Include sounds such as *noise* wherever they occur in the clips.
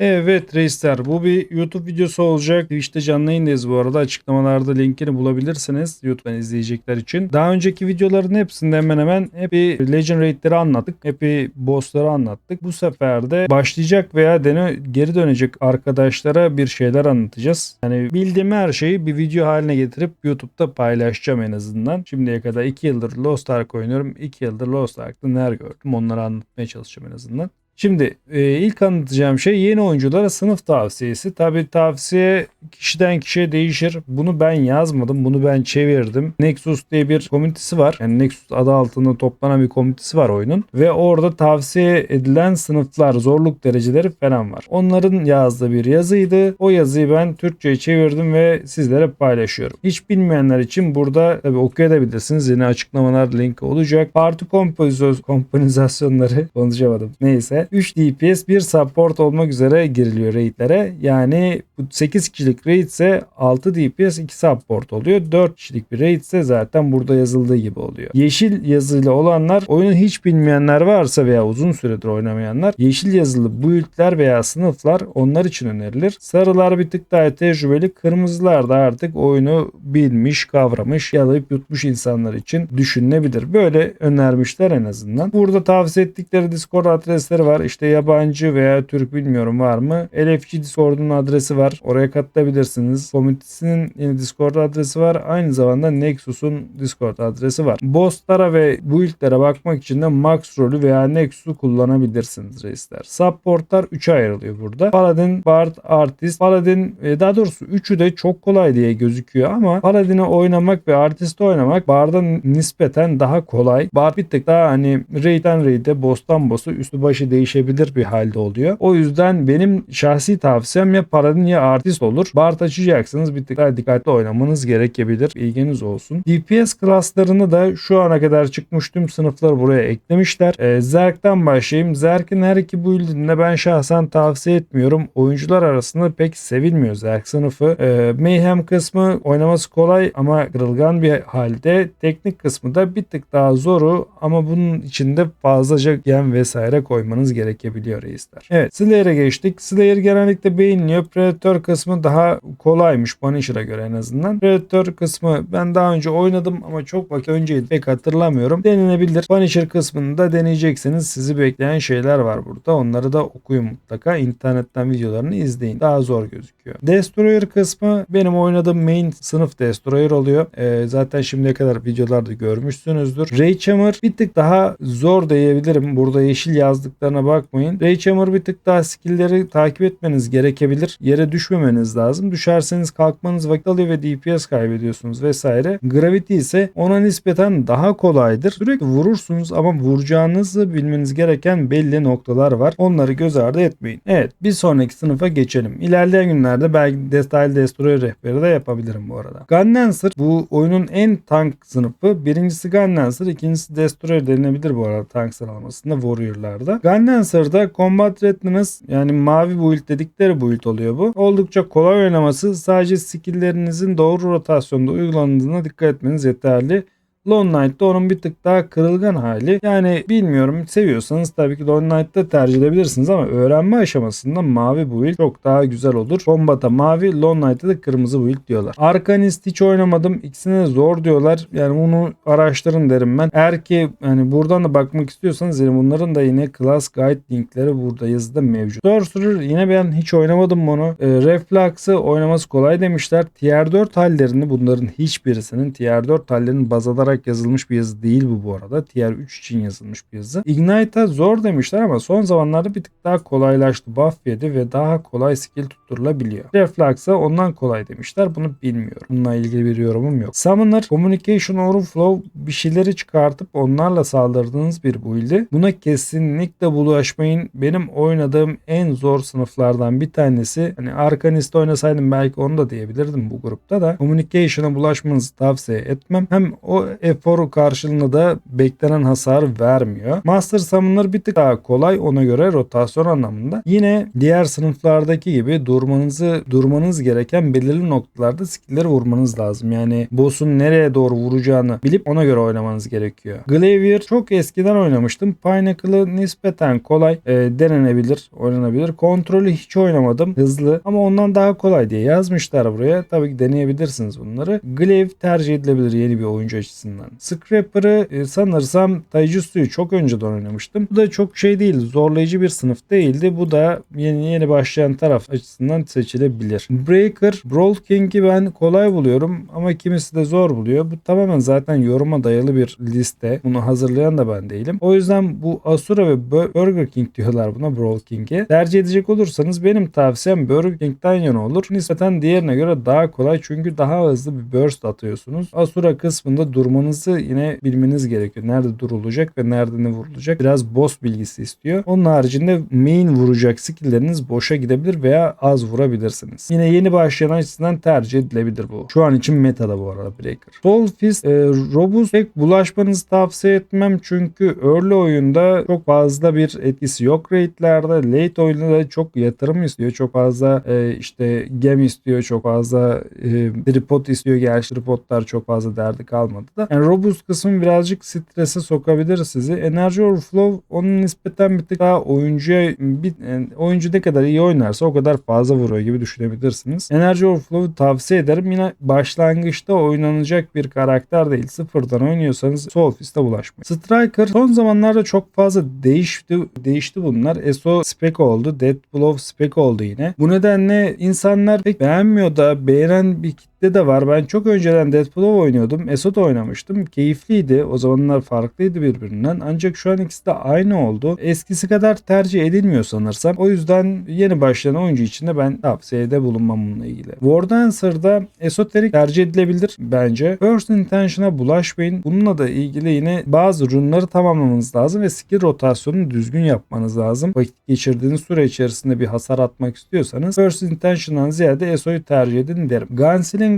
Evet reisler bu bir YouTube videosu olacak. Twitch'te canlı yayındayız bu arada. Açıklamalarda linkini bulabilirsiniz YouTube'dan izleyecekler için. Daha önceki videoların hepsinde hemen hemen hep Legend Raid'leri anlattık. Hep bir boss'ları anlattık. Bu sefer de başlayacak veya dene, geri dönecek arkadaşlara bir şeyler anlatacağız. Yani bildiğim her şeyi bir video haline getirip YouTube'da paylaşacağım en azından. Şimdiye kadar 2 yıldır Lost Ark oynuyorum. 2 yıldır Lost Ark'ta neler gördüm onları anlatmaya çalışacağım en azından. Şimdi e, ilk anlatacağım şey yeni oyunculara sınıf tavsiyesi. Tabi tavsiye kişiden kişiye değişir. Bunu ben yazmadım. Bunu ben çevirdim. Nexus diye bir komünitesi var. Yani Nexus adı altında toplanan bir komünitesi var oyunun. Ve orada tavsiye edilen sınıflar, zorluk dereceleri falan var. Onların yazdığı bir yazıydı. O yazıyı ben Türkçe'ye çevirdim ve sizlere paylaşıyorum. Hiç bilmeyenler için burada tabi okuyabilirsiniz. Yine açıklamalar linki olacak. Parti kompozisyon, komponizasyonları *laughs* konuşamadım. Neyse. 3 DPS 1 support olmak üzere giriliyor raidlere. Yani bu 8 kişilik raid ise 6 DPS 2 support oluyor. 4 kişilik bir raid ise zaten burada yazıldığı gibi oluyor. Yeşil yazıyla olanlar oyunu hiç bilmeyenler varsa veya uzun süredir oynamayanlar yeşil yazılı build'ler veya sınıflar onlar için önerilir. Sarılar bir tık daha tecrübeli. Kırmızılar da artık oyunu bilmiş, kavramış, yalayıp yutmuş insanlar için düşünülebilir. Böyle önermişler en azından. Burada tavsiye ettikleri Discord adresleri var. İşte yabancı veya Türk bilmiyorum var mı? LFG Discord'un adresi var. Oraya katılabilirsiniz. Komünitesinin yine Discord adresi var. Aynı zamanda Nexus'un Discord adresi var. Boss'lara ve build'lere bakmak için de Max rolü veya Nexus'u kullanabilirsiniz reisler. Support'lar 3'e ayrılıyor burada. Paladin, Bard, Artist. Paladin e, daha doğrusu üçü de çok kolay diye gözüküyor ama Paladin'i oynamak ve Artist'i oynamak Bard'a nispeten daha kolay. Bard bir tık daha hani raid'den raid'e, boss'tan boss'a üstü başı değişebilir bir halde oluyor. O yüzden benim şahsi tavsiyem ya Paladin ya Artist olur. Bard açacaksınız bir tık daha dikkatli oynamanız gerekebilir. İlginiz olsun. DPS klaslarını da şu ana kadar çıkmış tüm sınıfları buraya eklemişler. Ee, Zerk'ten başlayayım. Zerk'in her iki build'inde ben şahsen tavsiye etmiyorum. Oyuncular arasında pek sevilmiyor Zerk sınıfı. Ee, Mayhem kısmı oynaması kolay ama kırılgan bir halde. Teknik kısmı da bir tık daha zoru ama bunun içinde fazlaca gem vesaire koymanız gerekebiliyor reisler. Evet Slayer'e geçtik. Slayer genellikle beğeniliyor. Predator kısmı daha kolaymış Punisher'a göre en azından. Predator kısmı ben daha önce oynadım ama çok vakit önceydi pek hatırlamıyorum. Denenebilir. Punisher kısmını da deneyeceksiniz. Sizi bekleyen şeyler var burada. Onları da okuyun mutlaka. İnternetten videolarını izleyin. Daha zor gözüküyor. Destroyer kısmı benim oynadığım main sınıf Destroyer oluyor. Ee, zaten şimdiye kadar videolarda görmüşsünüzdür. Raychammer bir tık daha zor diyebilirim. Burada yeşil yazdıklarına bakmayın. Raychammer bir tık daha skill'leri takip etmeniz gerekebilir. Yere düşmemeniz lazım. Düşerseniz kalkmanız vakit alıyor ve DPS kaybediyorsunuz vesaire. Gravity ise ona nispeten daha kolaydır. Sürekli vurursunuz ama vuracağınızı bilmeniz gereken belli noktalar var. Onları göz ardı etmeyin. Evet bir sonraki sınıfa geçelim. İlerleyen günlerde belki Destile Destroyer rehberi de yapabilirim bu arada. Gunlancer bu oyunun en tank sınıfı. Birincisi Gunlancer, ikincisi Destroyer denilebilir bu arada tank sıralamasında Warrior'larda. Gunlancer'da Combat Readiness yani mavi build dedikleri build oluyor bu. Oldukça kolay oynaması sadece skill'lerinizin doğru rotasyonda uygulandığına dikkat etmeniz yeterli. Lone Knight'ta onun bir tık daha kırılgan hali. Yani bilmiyorum seviyorsanız tabii ki Lone Knight'ta tercih edebilirsiniz ama öğrenme aşamasında mavi build çok daha güzel olur. Combat'a mavi, Lone Knight'ta da kırmızı build diyorlar. Arcanist hiç oynamadım. İkisine de zor diyorlar. Yani bunu araştırın derim ben. Eğer ki hani buradan da bakmak istiyorsanız yani bunların da yine class guide linkleri burada yazıda mevcut. Sorcerer yine ben hiç oynamadım bunu. E, Reflux'ı oynaması kolay demişler. Tier 4 hallerini bunların hiçbirisinin Tier 4 hallerini baz alarak yazılmış bir yazı değil bu bu arada. Tier 3 için yazılmış bir yazı. Ignite'a zor demişler ama son zamanlarda bir tık daha kolaylaştı. Buff yedi ve daha kolay skill tutturulabiliyor. Reflux'a ondan kolay demişler. Bunu bilmiyorum. Bununla ilgili bir yorumum yok. Summoner, Communication Overflow bir şeyleri çıkartıp onlarla saldırdığınız bir build'i. Buna kesinlikle bulaşmayın. Benim oynadığım en zor sınıflardan bir tanesi. Hani Arcanist oynasaydım belki onu da diyebilirdim bu grupta da. Communication'a bulaşmanızı tavsiye etmem. Hem o efor karşılığında da beklenen hasar vermiyor. Master Summoner bir tık daha kolay ona göre rotasyon anlamında. Yine diğer sınıflardaki gibi durmanızı durmanız gereken belirli noktalarda skill'leri vurmanız lazım. Yani boss'un nereye doğru vuracağını bilip ona göre oynamanız gerekiyor. Glavier çok eskiden oynamıştım. Pinnacle'ı nispeten kolay e, denenebilir, oynanabilir. Kontrolü hiç oynamadım. Hızlı ama ondan daha kolay diye yazmışlar buraya. Tabii ki deneyebilirsiniz bunları. Glaive tercih edilebilir yeni bir oyuncu açısından. Scrapper'ı e, sanırsam Taijutsu'yu çok önceden oynamıştım. Bu da çok şey değil. Zorlayıcı bir sınıf değildi. Bu da yeni yeni başlayan taraf açısından seçilebilir. Breaker, Brawl King'i ben kolay buluyorum ama kimisi de zor buluyor. Bu tamamen zaten yoruma dayalı bir liste. Bunu hazırlayan da ben değilim. O yüzden bu Asura ve Burger King diyorlar buna Brawl King'e. Tercih edecek olursanız benim tavsiyem Burger King'den yana olur. Nispeten diğerine göre daha kolay çünkü daha hızlı bir burst atıyorsunuz. Asura kısmında durmanızı yine bilmeniz gerekiyor. Nerede durulacak ve nerede ne vurulacak. Biraz boss bilgisi istiyor. Onun haricinde main vuracak skillleriniz boşa gidebilir veya az vurabilirsiniz. Yine yeni başlayan açısından tercih edilebilir bu. Şu an için metada bu arada Breaker. Soul Fist, e, Robust pek bulaşmanızı tavsiye etmem çünkü early oyunda çok fazla bir etkisi yok raidlerde. Late oyunda da çok yatırım istiyor. Çok fazla e, işte gem istiyor. Çok fazla e, tripod istiyor. Gerçi tripodlar çok fazla derdi kalmadı da. Yani robust kısmı birazcık strese sokabilir sizi. Enerji overflow onun nispeten bir tık daha oyuncuya bir, yani oyuncu ne kadar iyi oynarsa o kadar fazla vuruyor gibi düşünebilirsiniz. Enerji overflow'u tavsiye ederim. Yine başlangıçta oynanacak bir karakter değil. Sıfırdan oynuyorsanız Soulfist'e bulaşmayın. Striker son zamanlarda çok fazla değişti değişti bunlar. ESO spec oldu. Deathblow spec oldu yine. Bu nedenle insanlar pek beğenmiyor da beğenen bir kitle de var. Ben çok önceden Deathblow oynuyordum. ESO da oynamıştım. Keyifliydi. O zamanlar farklıydı birbirinden. Ancak şu an ikisi de aynı oldu. Eskisi kadar tercih edilmiyor sanırsam. O yüzden yeni başlayan oyuncu için de ben tavsiyede bulunmam bununla ilgili. Wardancer'da esoterik tercih edilebilir bence. First Intention'a bulaşmayın. Bununla da ilgili yine bazı runları tamamlamanız lazım ve skill rotasyonunu düzgün yapmanız lazım. Vakit geçirdiğiniz süre içerisinde bir hasar atmak istiyorsanız First Intention'dan ziyade ESO'yu tercih edin derim.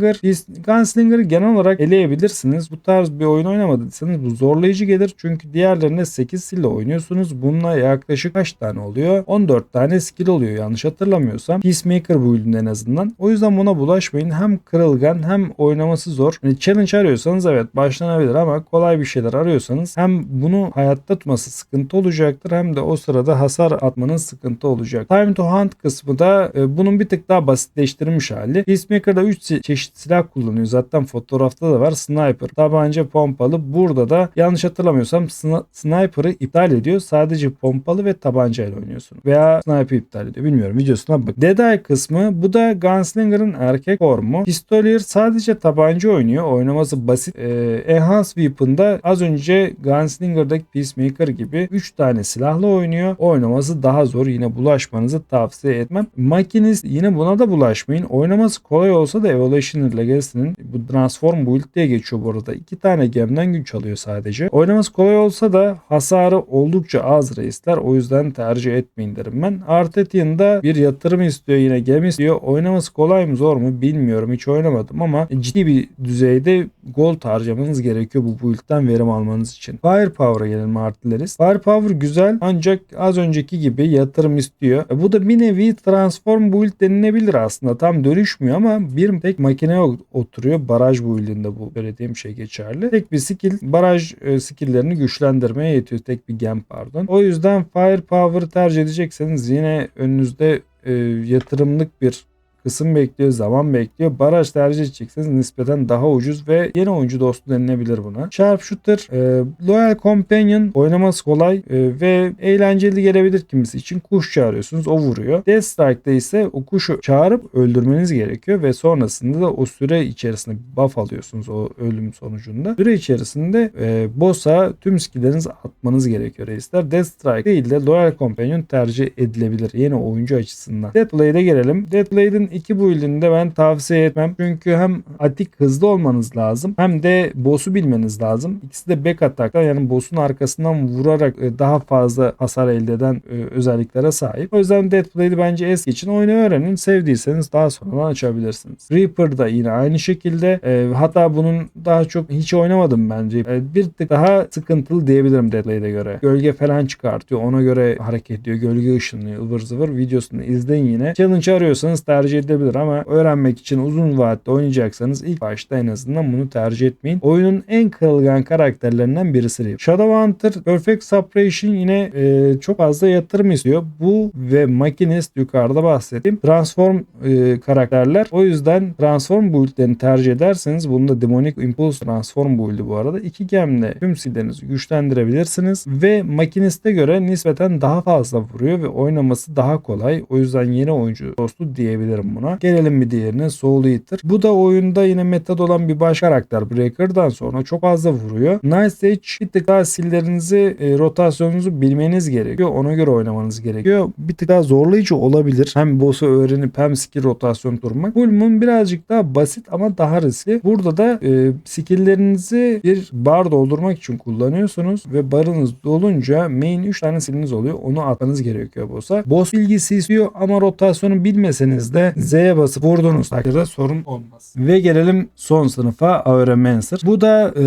Gunslinger, Gunslinger'ı genel olarak eleyebilirsiniz. Bu tarz bir oyun oynamadıysanız bu zorlayıcı gelir. Çünkü diğerlerinde 8 silah oynuyorsunuz. Bununla yaklaşık kaç tane oluyor? 14 tane skill oluyor yanlış hatırlamıyorsam. Peacemaker build'inde en azından. O yüzden buna bulaşmayın. Hem kırılgan hem oynaması zor. Yani challenge arıyorsanız evet başlanabilir ama kolay bir şeyler arıyorsanız hem bunu hayatta tutması sıkıntı olacaktır hem de o sırada hasar atmanın sıkıntı olacak. Time to Hunt kısmı da e, bunun bir tık daha basitleştirilmiş hali. Peacemaker'da 3 çeşit silah kullanıyor. Zaten fotoğrafta da var. Sniper, tabanca, pompalı. Burada da yanlış hatırlamıyorsam sniper'ı iptal ediyor. Sadece pompalı ve tabancayla oynuyorsun. Veya sniper iptal ediyor. Bilmiyorum videosuna bak. Dead kısmı bu da Gunslinger'ın erkek formu. Pistolier sadece tabanca oynuyor. Oynaması basit. Ee, Enhanced Weapon'da az önce Gunslinger'daki Peacemaker gibi 3 tane silahla oynuyor. Oynaması daha zor. Yine bulaşmanızı tavsiye etmem. Makinist yine buna da bulaşmayın. Oynaması kolay olsa da Evolution Legacy'nin bu Transform Build diye geçiyor bu arada. 2 tane gemden güç alıyor sadece. Oynaması kolay olsa da hasarı oldukça az reisler. O yüzden tercih etmeyin derim ben. Artetian'da bir yatırım istiyor yine gem istiyor. Oynaması kolay mı zor mu bilmiyorum. Hiç oynamadım ama ciddi bir düzeyde gold harcamanız gerekiyor bu build'den verim almanız için. Firepower'a gelelim artillerist. Firepower güzel ancak az önceki gibi yatırım istiyor. E, bu da bir nevi transform build denilebilir aslında. Tam dönüşmüyor ama bir tek makineye oturuyor. Baraj build'inde bu söylediğim şey geçerli. Tek bir skill baraj e, skill'lerini güçlendirmeye yetiyor. Tek bir gem pardon. O yüzden Firepower tercih edecekseniz yine önünüzde e, yatırımlık bir kısım bekliyor, zaman bekliyor. Baraj tercih edecekseniz nispeten daha ucuz ve yeni oyuncu dostu denilebilir buna. Sharpshooter, e, Loyal Companion oynaması kolay e, ve eğlenceli gelebilir kimisi için. Kuş çağırıyorsunuz, o vuruyor. Death Strike'da ise o kuşu çağırıp öldürmeniz gerekiyor ve sonrasında da o süre içerisinde buff alıyorsunuz o ölüm sonucunda. Süre içerisinde e, boss'a tüm skilllerinizi atmanız gerekiyor reisler. Death Strike değil de Loyal Companion tercih edilebilir yeni oyuncu açısından. Deathblade'e gelelim. Deathblade'in iki build'ini de ben tavsiye etmem. Çünkü hem atik hızlı olmanız lazım hem de boss'u bilmeniz lazım. İkisi de back attack'tan yani boss'un arkasından vurarak e, daha fazla hasar elde eden e, özelliklere sahip. O yüzden Deathblade'i bence eski için oyunu öğrenin. Sevdiyseniz daha sonradan açabilirsiniz. Reaper da yine aynı şekilde e, hatta bunun daha çok hiç oynamadım bence. Bir tık daha sıkıntılı diyebilirim Deathblade'e göre. Gölge falan çıkartıyor. Ona göre hareket ediyor. Gölge ışınlıyor. ıvır zıvır. Videosunu izleyin yine. Challenge arıyorsanız tercih edilebilir ama öğrenmek için uzun vadede oynayacaksanız ilk başta en azından bunu tercih etmeyin. Oyunun en kırılgan karakterlerinden birisi Reaper. Shadowhunter Perfect Separation yine e, çok fazla yatırım istiyor. Bu ve Machinist yukarıda bahsettiğim transform e, karakterler. O yüzden transform build'lerini tercih ederseniz bunu da Demonic Impulse transform build'i bu arada. iki gemle tüm sillerinizi güçlendirebilirsiniz ve Machinist'e göre nispeten daha fazla vuruyor ve oynaması daha kolay. O yüzden yeni oyuncu dostu diyebilirim buna. Gelelim bir diğerine Soul Eater. Bu da oyunda yine metad olan bir baş karakter. Breaker'dan sonra çok fazla vuruyor. Night Stage bir tık daha sillerinizi, e, rotasyonunuzu bilmeniz gerekiyor. Ona göre oynamanız gerekiyor. Bir tık daha zorlayıcı olabilir. Hem boss'u öğrenip hem skill rotasyon durmak. Full Moon birazcık daha basit ama daha riskli. Burada da e, skilllerinizi bir bar doldurmak için kullanıyorsunuz ve barınız dolunca main 3 tane skilliniz oluyor. Onu atmanız gerekiyor boss'a. Boss bilgisi istiyor ama rotasyonu bilmeseniz de Z'ye basıp vurduğunuz takdirde sorun olmaz. Ve gelelim son sınıfa Auramancer. Bu da e,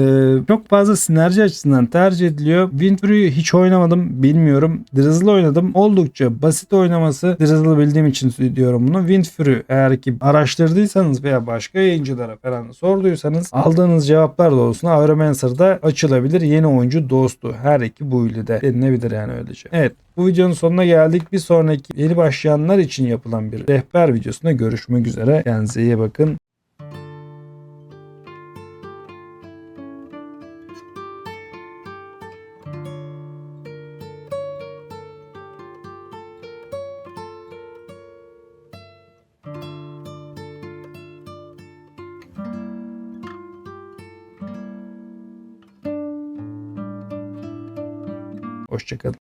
çok fazla sinerji açısından tercih ediliyor. Windfury'yi hiç oynamadım bilmiyorum. Drizzle oynadım. Oldukça basit oynaması. Drizzle bildiğim için diyorum bunu. Windfury eğer ki araştırdıysanız veya başka yayıncılara falan sorduysanız aldığınız cevaplar doğrultusunda Auramancer'da açılabilir. Yeni oyuncu dostu. Her iki bu de denilebilir yani öylece. Evet bu videonun sonuna geldik. Bir sonraki yeni başlayanlar için yapılan bir rehber videosunda görüşmek üzere. Kendinize iyi bakın.